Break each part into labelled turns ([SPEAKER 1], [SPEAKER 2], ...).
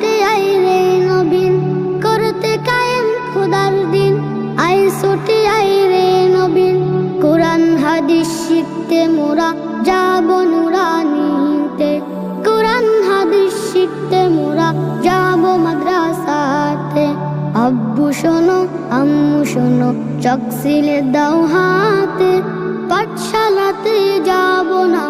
[SPEAKER 1] ছুটে আই রে নবীন, করতে কায়েম খুদার দিন। আই ছুটে আই রে নবীন, কোরআন, হাদিস শিখতে মোরা যাব নুরানিতে। কোরআন, হাদিস শিখতে মোরা যাব মাদ্রাসাতে। আব্বু শোনো, আম্মু শোনো, চকসিলে দাও হাতে, পাঠশালাতে যাব না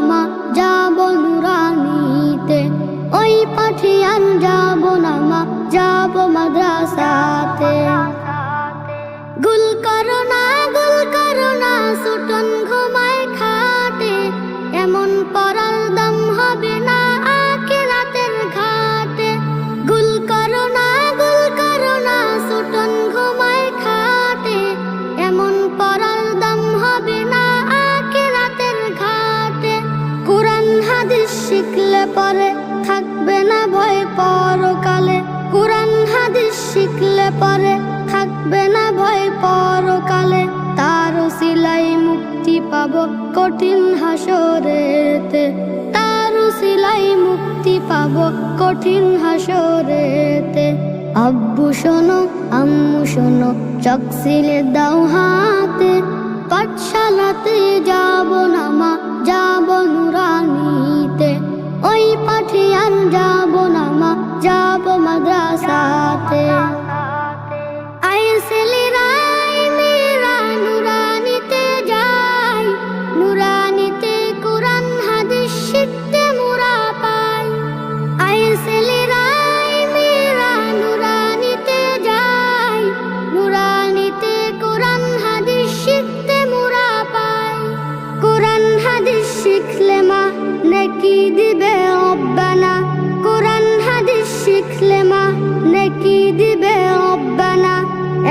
[SPEAKER 1] মাদ্রাসাতে। গুল করো না, গুল করো না, সুটন ঘুমায় খাটে। এমন পরার দাম হবে না আখিরাতের ঘাটে। গুল করো না, গুল করো না, সুটন ঘুমায় খাটে। এমন পরার দাম হবে না আখিরাতের ঘাটে। কোরআন হাদিস শিখলে পরে থাকবে না পরে থাকবে না ভয় পরকালে। তার সিলাই মুক্তি পাব কঠিন হাসরেতে। তার সিলাই মুক্তি পাব কঠিন হাসরেতে। আব্বু শোনো, আম্মু শোনো, চকসিলে দাও হাতে। পাঠশালাতে শিখলে মা নেকি দিবে অব্বানা। কোরআন, হাদিস শিখলে মা নেকি দিবে অব্বানা।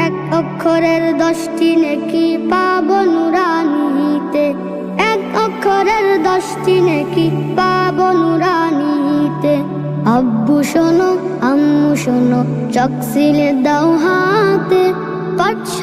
[SPEAKER 1] এক অক্ষরের দশটি নেকি পাব নুরানিতে। এক অক্ষরের দশটি নেকি পাব নুরানিতে। আব্বু শোনো, আম্মু শোনো, চকসিলে দাও হাতে। পাঠশালাতে